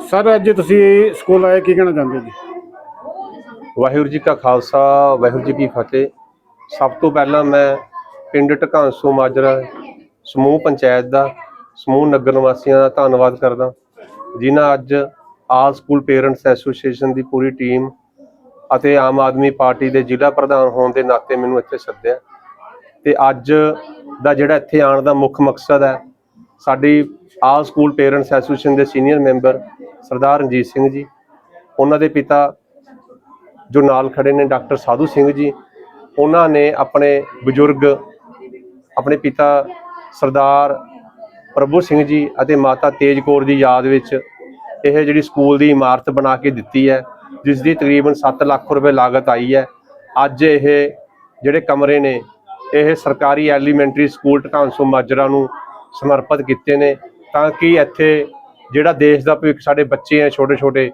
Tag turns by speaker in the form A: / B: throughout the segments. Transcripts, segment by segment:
A: Sir, ਅੱਜ ਤੁਸੀਂ school ਆਏ, ਕੀ ਕਹਿਣਾ ਚਾਹੁੰਦੇ ਜੀ?
B: ਵਾਹਿਗੁਰੂ ਜੀ ਕਾ ਖਾਲਸਾ, ਵਾਹਿਗੁਰੂ ਜੀ ਕੀ ਫਤਿਹ। ਸਭ ਤੋਂ ਪਹਿਲਾਂ ਮੈਂ ਪਿੰਡ ਢਕਾਂਸੂ ਮਾਜਰਾ, ਸਮੂਹ ਪੰਚਾਇਤ ਦਾ, ਸਮੂਹ ਨਗਰ ਨਿਵਾਸੀਆਂ ਦਾ ਧੰਨਵਾਦ ਕਰਦਾ। ਜਿਨ੍ਹਾਂ ਅੱਜ ਆਲ ਸਕੂਲ ਪੇਰੈਂਟਸ ਐਸੋਸੀਏਸ਼ਨ ਦੀ ਪੂਰੀ ਟੀਮ ਅਤੇ ਆਮ ਆਦਮੀ ਪਾਰਟੀ ਦੇ ਜ਼ਿਲ੍ਹਾ ਪ੍ਰਧਾਨ ਹੋਣ ਦੇ ਨਾਤੇ ਮੈਨੂੰ ਇੱਥੇ ਸੱਦਿਆ। ਤੇ ਅੱਜ ਦਾ ਜਿਹੜਾ ਇੱਥੇ ਆਉਣ ਦਾ ਮੁੱਖ ਮਕਸਦ ਹੈ ਸਾਡੀ ਆਲ ਸਕੂਲ ਪੇਰੈਂਟਸ ਐਸੋਸੀਏਸ਼ਨ ਦੇ ਸੀਨੀਅਰ ਮੈਂਬਰ ਸਰਦਾਰ ਰਣਜੀਤ ਸਿੰਘ ਜੀ, ਉਹਨਾਂ ਦੇ ਪਿਤਾ ਜੋ ਨਾਲ ਖੜੇ ਨੇ ਡਾਕਟਰ ਸਾਧੂ ਸਿੰਘ ਜੀ, ਉਹਨਾਂ ਨੇ ਆਪਣੇ ਬਜ਼ੁਰਗ, ਆਪਣੇ ਪਿਤਾ ਸਰਦਾਰ ਪ੍ਰਭੂ ਸਿੰਘ ਜੀ ਅਤੇ ਮਾਤਾ ਤੇਜ ਕੌਰ ਦੀ ਯਾਦ ਵਿੱਚ ਇਹ ਜਿਹੜੀ ਸਕੂਲ ਦੀ ਇਮਾਰਤ ਬਣਾ ਕੇ ਦਿੱਤੀ ਹੈ, ਜਿਸ ਦੀ ਤਕਰੀਬਨ 7 ਲੱਖ ਰੁਪਏ ਲਾਗਤ ਆਈ ਹੈ, ਅੱਜ ਇਹ ਜਿਹੜੇ ਕਮਰੇ ਨੇ, ਇਹ ਸਰਕਾਰੀ ਐਲੀਮੈਂਟਰੀ ਸਕੂਲ ਢਕਾਂਸੂ ਮਾਜਰਾ ਨੂੰ ਸਮਰਪਿਤ ਕੀਤੇ ਨੇ ਤਾਂ ਕਿ ਇੱਥੇ ਜਿਹੜਾ ਦੇਸ਼ ਦਾ ਭਵਿੱਖ ਸਾਡੇ ਬੱਚੇ ਹੈ ਛੋਟੇ ਛੋਟੇ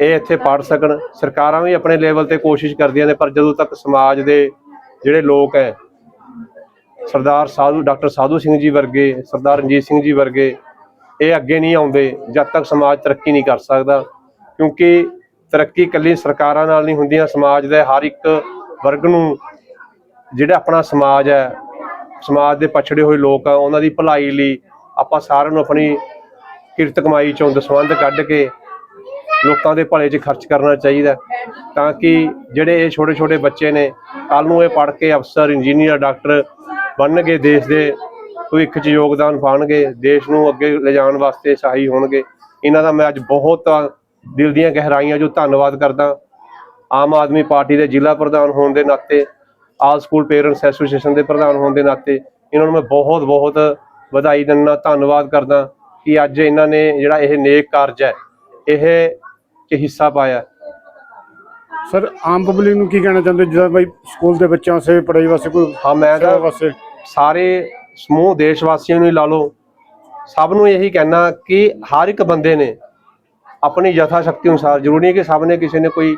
B: ਇਹ ਇੱਥੇ ਪੜ ਸਕਣ। ਸਰਕਾਰਾਂ ਵੀ ਆਪਣੇ ਲੈਵਲ ਤੇ ਕੋਸ਼ਿਸ਼ ਕਰਦੀਆਂ ਨੇ, ਪਰ ਜਦੋਂ ਤੱਕ ਸਮਾਜ ਦੇ ਜਿਹੜੇ ਲੋਕ ਹੈ ਸਰਦਾਰ ਸਾਧੂ, ਡਾਕਟਰ ਸਾਧੂ ਸਿੰਘ ਜੀ ਵਰਗੇ, ਸਰਦਾਰ ਰਣਜੀਤ ਸਿੰਘ ਜੀ ਵਰਗੇ, ਇਹ ਅੱਗੇ ਨਹੀਂ ਆਉਂਦੇ, ਜਦ ਤੱਕ ਸਮਾਜ ਤਰੱਕੀ ਨਹੀਂ ਕਰ ਸਕਦਾ। ਕਿਉਂਕਿ ਤਰੱਕੀ ਇਕੱਲੀ ਸਰਕਾਰਾਂ ਨਾਲ ਨਹੀਂ ਹੁੰਦੀਆਂ, ਸਮਾਜ ਦੇ ਹਰ ਇੱਕ ਵਰਗ ਨੂੰ, ਜਿਹੜਾ ਆਪਣਾ ਸਮਾਜ ਹੈ ਸਮਾਜ ਦੇ ਪਛੜੇ ਹੋਏ ਲੋਕ ਆ, ਉਹਨਾਂ ਦੀ ਭਲਾਈ ਲਈ ਆਪਾਂ ਸਾਰਿਆਂ ਨੂੰ ਆਪਣੀ ਕਿਰਤ ਕਮਾਈ ਚੋਂ ਦਸਵੰਧ ਕੱਢ ਕੇ ਲੋਕਾਂ ਦੇ ਭਲੇ 'ਚ ਖਰਚ ਕਰਨਾ ਚਾਹੀਦਾ ਤਾਂ ਕਿ ਜਿਹੜੇ ਇਹ ਛੋਟੇ ਛੋਟੇ ਬੱਚੇ ਨੇ ਕੱਲ ਨੂੰ ਇਹ ਪੜ੍ਹ ਕੇ ਅਫਸਰ, ਇੰਜੀਨੀਅਰ, ਡਾਕਟਰ ਬਣਨਗੇ, ਦੇਸ਼ ਦੇ ਭਵਿੱਖ 'ਚ ਯੋਗਦਾਨ ਪਾਉਣਗੇ, ਦੇਸ਼ ਨੂੰ ਅੱਗੇ ਲਿਜਾਣ ਵਾਸਤੇ ਸਹਾਈ ਹੋਣਗੇ। ਇਹਨਾਂ ਦਾ ਮੈਂ ਅੱਜ ਬਹੁਤ ਦਿਲ ਦੀਆਂ ਗਹਿਰਾਈਆਂ ਜੋ ਧੰਨਵਾਦ ਕਰਦਾ। ਆਮ ਆਦਮੀ ਪਾਰਟੀ ਦੇ ਜ਼ਿਲ੍ਹਾ ਪ੍ਰਧਾਨ ਹੋਣ ਦੇ ਨਾਤੇ ਆਲ ਸਕੂਲ ਪੇਰੈਂਟਸ ਐਸੋਸੀਏਸ਼ਨ ਦੇ ਪ੍ਰਧਾਨ ਹੋਣ ਦੇ ਨਾਤੇ ਇਹਨਾਂ ਨੂੰ ਮੈਂ ਬਹੁਤ ਬਹੁਤ ਵਧਾਈ ਦਿੰਦਾ ਧੰਨਵਾਦ ਕਰਦਾ ਕਿ ਅੱਜ ਇਹਨਾਂ ਨੇ ਜਿਹੜਾ ਇਹ ਨੇਕ ਕਾਰਜ ਹੈ ਇਹ ਚ ਹਿੱਸਾ ਪਾਇਆ।
A: ਸਰ ਆਮ ਪਬਲਿਕ ਨੂੰ ਕੀ ਕਹਿਣਾ ਚਾਹੁੰਦੇ? ਜਿੱਦਾਂ ਬਈ ਸਕੂਲ ਦੇ ਬੱਚਿਆਂ ਵਾਸਤੇ ਪੜ੍ਹਾਈ ਵਾਸਤੇ ਕੋਈ
B: ਹਾਂ ਮੈਂ ਤਾਂ
A: ਵਾਸਤੇ?
B: ਸਾਰੇ ਸਮੂਹ ਦੇਸ਼ ਵਾਸੀਆਂ ਨੂੰ ਹੀ ਲਾ ਲਓ। ਸਭ ਨੂੰ ਇਹੀ ਕਹਿਣਾ ਕਿ ਹਰ ਇੱਕ ਬੰਦੇ ਨੇ ਆਪਣੀ ਯਥਾ ਸ਼ਕਤੀ ਅਨੁਸਾਰ ਜ਼ਰੂਰੀ ਨਹੀਂ ਕਿ ਸਭ ਨੇ ਕਿਸੇ ਨੇ ਕੋਈ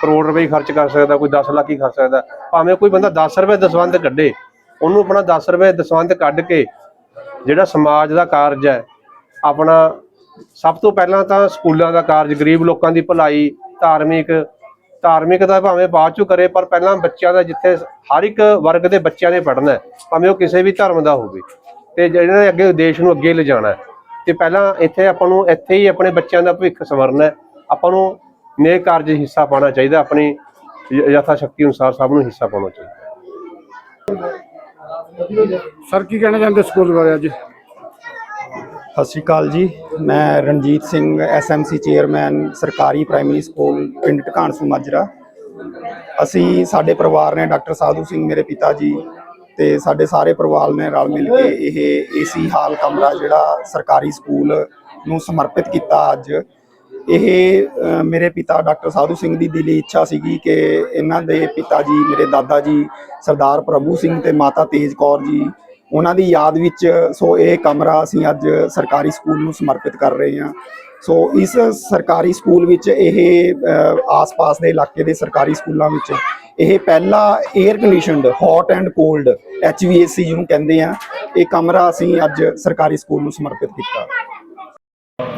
B: ਕਰੋੜ ਰੁਪਏ ਖਰਚ ਕਰ ਸਕਦਾ, ਕੋਈ 10 ਲੱਖ ਹੀ ਖਰਚ ਸਕਦਾ। ਭਾਵੇਂ ਕੋਈ ਬੰਦਾ 10 ਰੁਪਏ ਦਸਵੰਧ ਕੱਢੇ, ਉਹਨੂੰ ਆਪਣਾ 10 ਰੁਪਏ ਦਸਵੰਧ ਕੱਢ ਕੇ ਜਿਹੜਾ ਸਮਾਜ ਦਾ ਕਾਰਜ ਹੈ, ਆਪਣਾ ਸਭ ਤੋਂ ਪਹਿਲਾਂ ਤਾਂ ਸਕੂਲਾਂ ਦਾ ਕਾਰਜ, ਗਰੀਬ ਲੋਕਾਂ ਦੀ ਭਲਾਈ, ਧਾਰਮਿਕ ਧਾਰਮਿਕ ਦਾ ਭਾਵੇਂ ਬਾਅਦ ਚੋਂ ਕਰੇ, ਪਰ ਪਹਿਲਾਂ ਬੱਚਿਆਂ ਦਾ ਜਿੱਥੇ ਹਰ ਇੱਕ ਵਰਗ ਦੇ ਬੱਚਿਆਂ ਨੇ ਪੜ੍ਹਨਾ ਭਾਵੇਂ ਉਹ ਕਿਸੇ ਵੀ ਧਰਮ ਦਾ ਹੋਵੇ, ਤੇ ਜਿਹੜੇ ਨੇ ਅੱਗੇ ਦੇਸ਼ ਨੂੰ ਅੱਗੇ ਲਿਜਾਣਾ ਹੈ। ਤੇ ਪਹਿਲਾਂ ਇੱਥੇ ਆਪਾਂ ਨੂੰ ਇੱਥੇ ਹੀ ਆਪਣੇ ਬੱਚਿਆਂ ਦਾ ਭਵਿੱਖ ਸਵਰਨਾ ਆਪਾਂ ਨੂੰ ਨੇਕ ਕਾਰਜ ਹਿੱਸਾ ਪਾਉਣਾ ਚਾਹੀਦਾ ਆਪਣੀ ਯਥਾ ਸ਼ਕਤੀ ਅਨੁਸਾਰ ਸਭ ਨੂੰ ਹਿੱਸਾ ਪਾਉਣਾ ਚਾਹੀਦਾ।
A: ਸਰ ਕੀ ਕਹਿਣਾ ਚਾਹੁੰਦੇ ਸਕੂਲ ਬਾਰੇ ਅੱਜ?
C: ਸਤਿ ਸ਼੍ਰੀ ਅਕਾਲ ਜੀ। ਮੈਂ ਰਣਜੀਤ ਸਿੰਘ ਐਸਐਮਸੀ ਚੇਅਰਮੈਨ ਸਰਕਾਰੀ ਪ੍ਰਾਇਮਰੀ ਸਕੂਲ ਪਿੰਡ ਢਕਾਣਸੂ ਮਾਜਰਾ। ਅਸੀਂ ਸਾਡੇ ਪਰਿਵਾਰ ਨੇ ਡਾਕਟਰ ਸਾਧੂ ਸਿੰਘ ਮੇਰੇ ਪਿਤਾ ਜੀ ਤੇ ਸਾਡੇ ਸਾਰੇ ਪਰਿਵਾਰ ਨੇ ਰਲ ਮਿਲ ਕੇ ਇਹ ਏਸੀ ਹਾਲ ਕਮਰਾ ਜਿਹੜਾ ਸਰਕਾਰੀ ਸਕੂਲ ਨੂੰ ਸਮਰਪਿਤ ਕੀਤਾ ਅੱਜ। ਇਹ ਮੇਰੇ ਪਿਤਾ ਡਾਕਟਰ ਸਾਧੂ ਸਿੰਘ ਦੀ ਦਿਲੀ ਇੱਛਾ ਸੀਗੀ ਕਿ ਇਹਨਾਂ ਦੇ ਪਿਤਾ ਜੀ, ਮੇਰੇ ਦਾਦਾ ਜੀ, ਸਰਦਾਰ ਪ੍ਰਭੂ ਸਿੰਘ ਤੇ ਮਾਤਾ ਤੇਜ ਕੌਰ ਜੀ, ਉਹਨਾਂ ਦੀ ਯਾਦ ਵਿੱਚ ਸੋ ਇਹ ਕਮਰਾ ਅਸੀਂ ਅੱਜ ਸਰਕਾਰੀ ਸਕੂਲ ਨੂੰ ਸਮਰਪਿਤ ਕਰ ਰਹੇ ਹਾਂ। ਸੋ ਇਸ ਸਰਕਾਰੀ ਸਕੂਲ ਵਿੱਚ ਇਹ ਆਸ-ਪਾਸ ਦੇ ਇਲਾਕੇ ਦੇ ਸਰਕਾਰੀ ਸਕੂਲਾਂ ਵਿੱਚ ਇਹ ਪਹਿਲਾ air conditioned hot and cold HVAC ਜਿਹਨੂੰ ਕਹਿੰਦੇ ਆ, ਇਹ ਕਮਰਾ ਅਸੀਂ ਅੱਜ ਸਰਕਾਰੀ ਸਕੂਲ ਨੂੰ ਸਮਰਪਿਤ ਕੀਤਾ।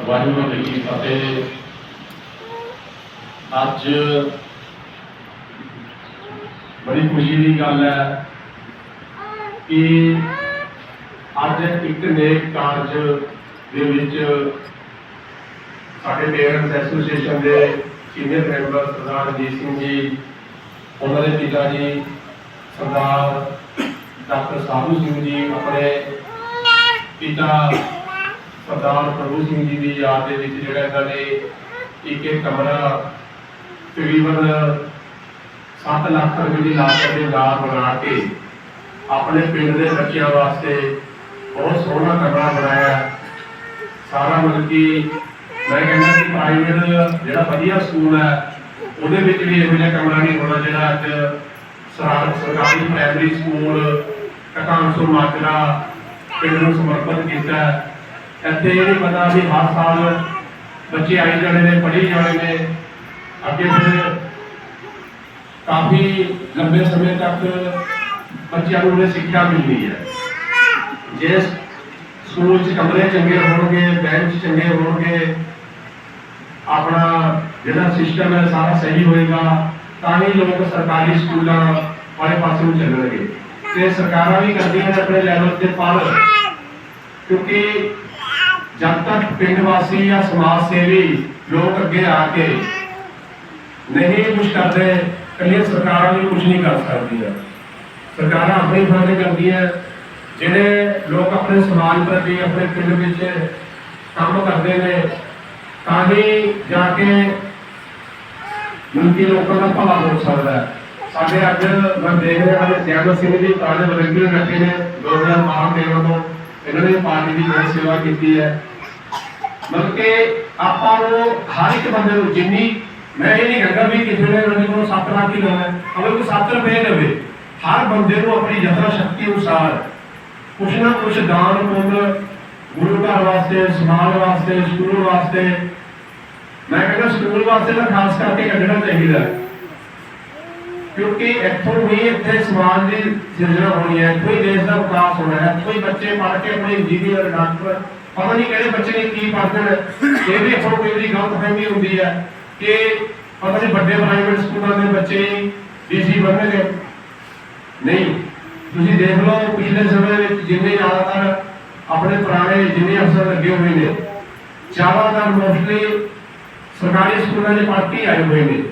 D: ਵਾਹਿਗੁਰੂ ਜੀ ਕੀ ਫਤਿਹ। ਅੱਜ ਬੜੀ ਖੁਸ਼ੀ ਦੀ ਗੱਲ ਹੈ ਕਿ ਅੱਜ ਇੱਕ ਨੇਕ ਕਾਰਜ ਦੇ ਵਿੱਚ ਸਾਡੇ ਪੇਰੈਂਟਸ ਐਸੋਸੀਏਸ਼ਨ ਦੇ ਸੀਨੀਅਰ ਮੈਂਬਰ ਸਰਦਾਰ ਅਜੀਤ ਸਿੰਘ ਜੀ, ਉਹਨਾਂ ਦੇ ਪਿਤਾ ਜੀ, ਸਰਦਾਰ ਡਾਕਟਰ ਸਾਧੂ ਸਿੰਘ ਜੀ, ਆਪਣੇ ਪਿਤਾ ਸਰਦਾਰ ਪ੍ਰਭੂ ਸਿੰਘ ਜੀ ਦੀ ਯਾਦ ਦੇ ਵਿੱਚ ਜਿਹੜਾ ਇਹਨਾਂ ਨੇ ਇੱਕ ਇੱਕ ਕਮਰਾ ਤਕਰੀਬਨ 7 ਲੱਖ ਰੁਪਏ ਦੀ ਲਾਗਤ ਦੇ ਨਾਲ ਬਣਾ ਕੇ ਆਪਣੇ ਪਿੰਡ ਦੇ ਬੱਚਿਆਂ ਵਾਸਤੇ ਬਹੁਤ ਸੋਹਣਾ ਕਮਰਾ ਬਣਾਇਆ। ਸਾਰਾ ਮਤਲਬ ਕਿ ਮੈਂ ਕਹਿੰਦਾ ਕਿ ਪ੍ਰਾਈਵੇਟ ਜਿਹੜਾ ਵਧੀਆ ਸਕੂਲ ਹੈ, ਉਹਦੇ ਵਿੱਚ ਵੀ ਇਹੋ ਜਿਹਾ ਕਮਰਾ ਨਹੀਂ ਹੋਣਾ ਜਿਹੜਾ ਅੱਜ ਸਰ- ਸਰਕਾਰੀ ਪ੍ਰਾਇਮਰੀ ਸਕੂਲ ਟਕਾਂਸੋ ਮਾਜਰਾ ਪਿੰਡ ਨੂੰ ਸਮਰਪਿਤ ਕੀਤਾ ਇੱਥੇ ਇਹ ਨਹੀਂ ਪਤਾ ਵੀ ਹਰ ਸਾਲ ਬੱਚੇ ਆਈ ਜਾਣੇ ਨੇ, ਪੜ੍ਹੀ ਜਾਣੇ ਨੇ। ਅੱਗੇ ਫਿਰ ਕਾਫੀ ਲੰਬੇ ਸਮੇਂ ਤੱਕ ਬੱਚਿਆਂ ਨੂੰ ਇਹ ਸਿੱਖਿਆ ਮਿਲਦੀ ਹੈ। ਜੇ ਸਕੂਲ 'ਚ ਕਮਰੇ ਚੰਗੇ ਹੋਣਗੇ, ਬੈਂਚ ਚੰਗੇ ਹੋਣਗੇ,
B: ਆਪਣਾ ਜਿਹੜਾ ਸਿਸਟਮ ਹੈ ਸਾਰਾ ਸਹੀ ਹੋਏਗਾ, ਤਾਂ ਹੀ ਲੋਕ ਸਰਕਾਰੀ ਸਕੂਲਾਂ ਵਾਲੇ ਪਾਸੇ ਨੂੰ ਚੱਲਣਗੇ। ਤੇ ਸਰਕਾਰਾਂ ਵੀ ਕਰਦੀਆਂ ਨੇ ਆਪਣੇ ਲੈਵਲ ਤੇ ਪਰ ਕਿਉਂਕਿ ਜਦ ਤੱਕ ਪਿੰਡ ਵਾਸੀ ਜਾਂ ਸਮਾਜ ਸੇਵੀ ਲੋਕ ਅੱਗੇ ਆ ਕੇ ਨਹੀਂ ਕੁਝ ਕਰਦੇ ਕੱਲੀਆਂ ਸਰਕਾਰਾਂ ਵੀ ਕੁਝ ਨਹੀਂ ਕਰ ਸਕਦੀਆਂ ਸਰਕਾਰਾਂ ਆਪਣੇ ਥਾਂ ਕਰਦੀਆਂ ਜਿਹੜੇ ਲੋਕ ਆਪਣੇ ਸਮਾਜ ਪ੍ਰਤੀ, ਆਪਣੇ ਪਿੰਡ ਵਿੱਚ ਕੰਮ ਕਰਦੇ ਨੇ, ਤਾਂ ਹੀ ਜਾ ਕੇ ਮੁਲਕੀ ਲੋਕਾਂ ਦਾ ਭਲਾ ਹੋ ਸਕਦਾ ਹੈ। ਸਾਡੇ ਅੱਜ ਮੈਂ ਦੇਖ ਰਿਹਾ ਹਾਂ ਸਿਆਮ ਸਿੰਘ ਜੀ ਕਾਲੇ ਵਲੰਟੀਅਰ ਬੈਠੇ ਨੇ 2012 ਦੇ ਤੋਂ। ਇਹਨਾਂ ਨੇ ਪਾਰਟੀ ਦੀ ਬਹੁਤ ਸੇਵਾ ਕੀਤੀ ਹੈ। ਮਤਲਬ ਕਿ ਆਪਾਂ ਨੂੰ ਹਰ ਇੱਕ ਬੰਦੇ ਨੂੰ ਜਿੰਨੀ, ਮੈਂ ਇਹ ਨਹੀਂ ਕਹਿੰਦਾ ਵੀ ਕਿਸੇ ਨੇ ਉਹਨਾਂ ਕੋਲ 7 ਲੱਖ ਹੀ ਲੈਣਾ ਅਗਰ ਕੋਈ 7 ਰੁਪਏ ਦੇਵੇ, ਹਰ ਬੰਦੇ ਨੂੰ ਆਪਣੀ ਯਥਾ ਸ਼ਕਤੀ ਅਨੁਸਾਰ ਕੁਛ ਨਾ ਕੁਛ ਦਾਨ, ਪੁੰਨ ਗੁਰੂ ਘਰ ਵਾਸਤੇ, ਸਮਾਜ ਵਾਸਤੇ, ਸਕੂਲ ਵਾਸਤੇ। ਮੈਂ ਕਹਿੰਦਾ ਸਕੂਲ ਵਾਸਤੇ ਤਾਂ ਖਾਸ ਕਰਕੇ ਕੱਢਣਾ ਚਾਹੀਦਾ ਕਿਉਂਕਿ ਇੱਥੋਂ ਹੀ ਇੱਥੇ ਸਮਾਜ ਦੀ ਸਿਰਜਣਾ ਹੋਣੀ ਹੈ, ਇੱਥੋਂ ਦੇਸ਼ ਦਾ ਵਿਕਾਸ ਹੋਣਾ ਹੈ, ਇੱਥੋਂ ਬੱਚੇ ਪੜ੍ਹ ਕੇ ਆਪਣੇ ਇੰਜੀਨੀਅਰ ਡਾਕਟਰ, ਪਤਾ ਨਹੀਂ ਕਿਹੜੇ ਬੱਚੇ ਨੇ ਕੀ ਪੜ੍ਹਦੇ ਇਹ ਵੀ ਆਪਾਂ ਨੂੰ ਗਲਤ ਫਹਿਮੀ ਹੁੰਦੀ ਹੈ ਕਿ ਪਤਾ ਨਹੀਂ ਵੱਡੇ ਪ੍ਰਾਈਵੇਟ ਸਕੂਲਾਂ ਦੇ ਬੱਚੇ ਡੀਸੀ ਬਣਨਗੇ। ਨਹੀਂ, ਤੁਸੀਂ ਦੇਖ ਲਓ ਪਿਛਲੇ ਸਮੇਂ ਵਿੱਚ ਜਿੰਨੇ ਜ਼ਿਆਦਾਤਰ ਆਪਣੇ ਪੁਰਾਣੇ ਜਿੰਨੇ ਅਫਸਰ ਲੱਗੇ ਹੋਏ ਨੇ, ਜ਼ਿਆਦਾਤਰ ਮੋਸਟਲੀ ਸਰਕਾਰੀ ਸਕੂਲਾਂ ਦੇ ਪੜ੍ਹ ਕੇ ਆਏ ਹੋਏ ਨੇ।